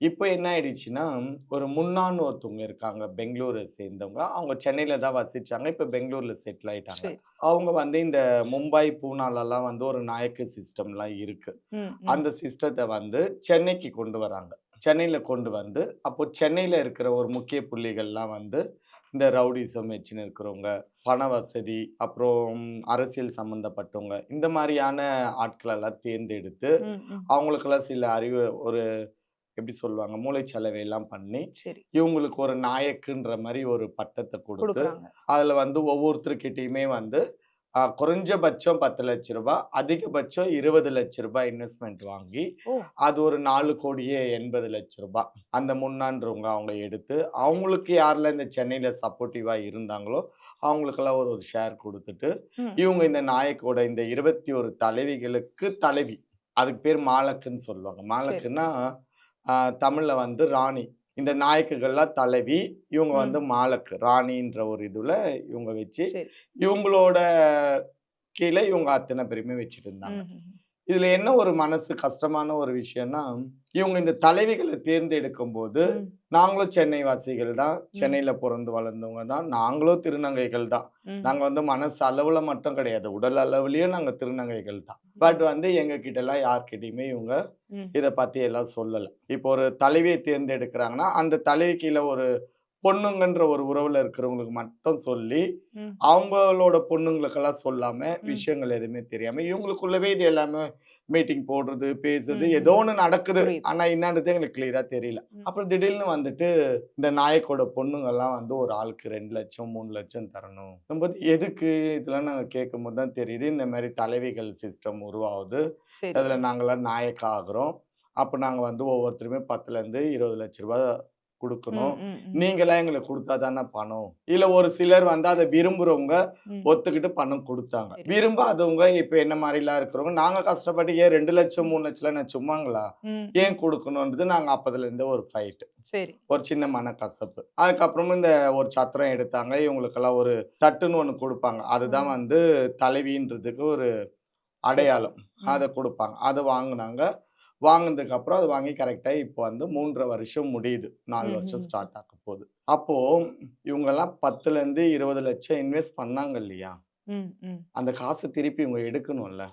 இப்போ என்ன ஆயிடுச்சுன்னா, ஒரு முன்னான்னு ஒருத்தவங்க இருக்காங்க. பெங்களூர சேர்ந்தவங்க. அவங்க சென்னையில தான் வசிச்சாங்க. இப்ப பெங்களூர்ல செட்டில் ஆயிட்டாங்க. அவங்க வந்து இந்த மும்பை, பூனாலலாம் வந்து ஒரு நாயக்கு சிஸ்டம்லாம் இருக்கு. அந்த சிஸ்டத்த வந்து சென்னைக்கு கொண்டு வராங்க. சென்னையில கொண்டு வந்து, அப்போ சென்னையில இருக்கிற ஒரு முக்கிய புள்ளிகள்லாம் வந்து, இந்த ரவுடிசம் வச்சுன்னு இருக்கிறவங்க, பண வசதி, அப்புறம் அரசியல் சம்மந்தப்பட்டவங்க, இந்த மாரியான ஆட்களெல்லாம் தேர்ந்தெடுத்து. அவங்களுக்கெல்லாம் சில அறிவு ஒரு எப்படி சொல்லுவாங்க, மூளைச்சலவையெல்லாம் பண்ணி, சரி. இவங்களுக்கு ஒரு நாயக்குன்ற மாரி ஒரு பட்டத்த குடுத்து. அதுல வந்து ஒவ்வொருத்தர்கிட்டயுமே வந்து குறைஞ்சபட்சம் ரூ. 10,00,000 அதிகபட்சம் ரூ. 20,00,000 இன்வெஸ்ட்மென்ட் வாங்கி, ஓ! அது ஒரு 4,80,00,000 அந்த முன்னான்றவங்க அவங்க எடுத்து, அவங்களுக்கு யாரெல்லாம் இந்த சென்னையில சப்போர்ட்டிவா இருந்தாங்களோ, அவங்களுக்கெல்லாம் ஒரு ஒரு ஷேர் குடுத்துட்டு. இவங்க இந்த நாயக்கோட இந்த 21 தலைவிகளுக்கு தலைவி. அதுக்கு பேர் மாலக்குன்னு சொல்லுவாங்க. மாலக்குன்னா, தமிழ்ல வந்து ராணி. இந்த நாயக்குகள்லாம் தலைவி. இவங்க வந்து. மாலக்கு. ராணின்ற ஒரு இதுல இவங்க வச்சு. இவங்களோட கீழ இவங்க அத்தன பேரையுமே வச்சுட்டு இருந்தாங்க. இதுல என்ன ஒரு மனசு கஷ்டமான ஒரு விஷயம்னா, இவங்க இந்த தலைவிகள தேர்ந்தெடுக்கும்போது, ம். நாங்களும் சென்னை வாசிகள் தான். சென்னையில பொறந்து வளர்ந்தவங்க தான். நாங்களும் திருநங்கைகள் தான். நாங்க வந்து மனசு அளவுல மட்டும் கிடையாது. உடல் அளவுலயும் நாங்க திருநங்கைகள் தான். பட் வந்து எங்க கிட்டலாம் யார்கிட்டயுமே இவங்க. இத பத்தி எல்லாம் சொல்லல. இப்போ ஒரு தலைவிய தேர்ந்தெடுக்கிறாங்கன்னா, அந்த தலைவி கீழ ஒரு பொண்ணுங்கன்ற ஒரு உறவுல இருக்கிறவங்களுக்கு மட்டும் சொல்லி. அவங்களோட பொண்ணுங்களுக்கெல்லாம் சொல்லாம. விஷயங்கள் எதுவுமே தெரியாம, இவங்களுக்குள்ளவே இது எல்லாமே மீட்டிங் போடுறது, பேசுறது, ஏதோ. ஒண்ணு நடக்குது. ஆனா என்னான்றது எங்களுக்கு கிளியரா தெரியல. அப்புறம் திடீர்னு வந்துட்டு, இந்த நாயக்கோட பொண்ணுங்கலாம் வந்து ஒரு ஆளுக்கு 2,00,000 3,00,000 தரணும். நம்போது எதுக்கு? இதெல்லாம் நாங்க கேட்கும்போது தான் தெரியுது, இந்த மாரி தலைவிகள் சிஸ்டம் உருவாகுது. அதுல நாங்கலாம் நாயக்கா ஆகுறோம். அப்ப நாங்க வந்து ஒவ்வொருத்தருமே 10லருந்து ரூ. 20,00,000 ம், குடுக்கணும். நீங்கலாம் எங்களுக்கு குடுத்தா தானே பணம். இல்ல ஒரு சிலர் வந்து அத விரும்புறவங்க. ஒத்துக்கிட்டு பணம் குடுத்தாங்க. விரும்பாதவங்க இப்ப என்ன மாரிலாம் இருக்கிறவங்க, நாங்க கஷ்டப்பட்டு ஏன் 2,00,000 ம். 3,00,000 நான் சும்மாங்களா? ஏன். குடுக்கணும்ன்றது நாங்க அப்பதுலருந்தே ஒரு ஃபைட். ஒரு சின்ன மனக்கசப்பு. அதுக்கப்புறமும் இந்த ஒரு சத்திரம் எடுத்தாங்க. இவங்களுக்கெல்லாம் ஒரு தட்டுன்னு ஒண்ணு குடுப்பாங்க. அதுதான். வந்து தலைவின்றதுக்கு ஒரு. அடையாளம். அத. குடுப்பாங்க. அத வாங்குனாங்க. வாங்குனதுக்கு அப்புறம் அத வாங்கி கரெக்ட்டா இப்போ வந்து 3 1/2 வருஷம் முடியுது. 4 வருஷம். ஸ்டார்ட் ஆக போகுது. அப்போ இவங்கலாம் 10லருந்து 20,00,000 இன்வெஸ்ட் பண்ணாங்க இல்லையா? அந்த காச திருப்பி இவங்க எடுக்கணும்ல.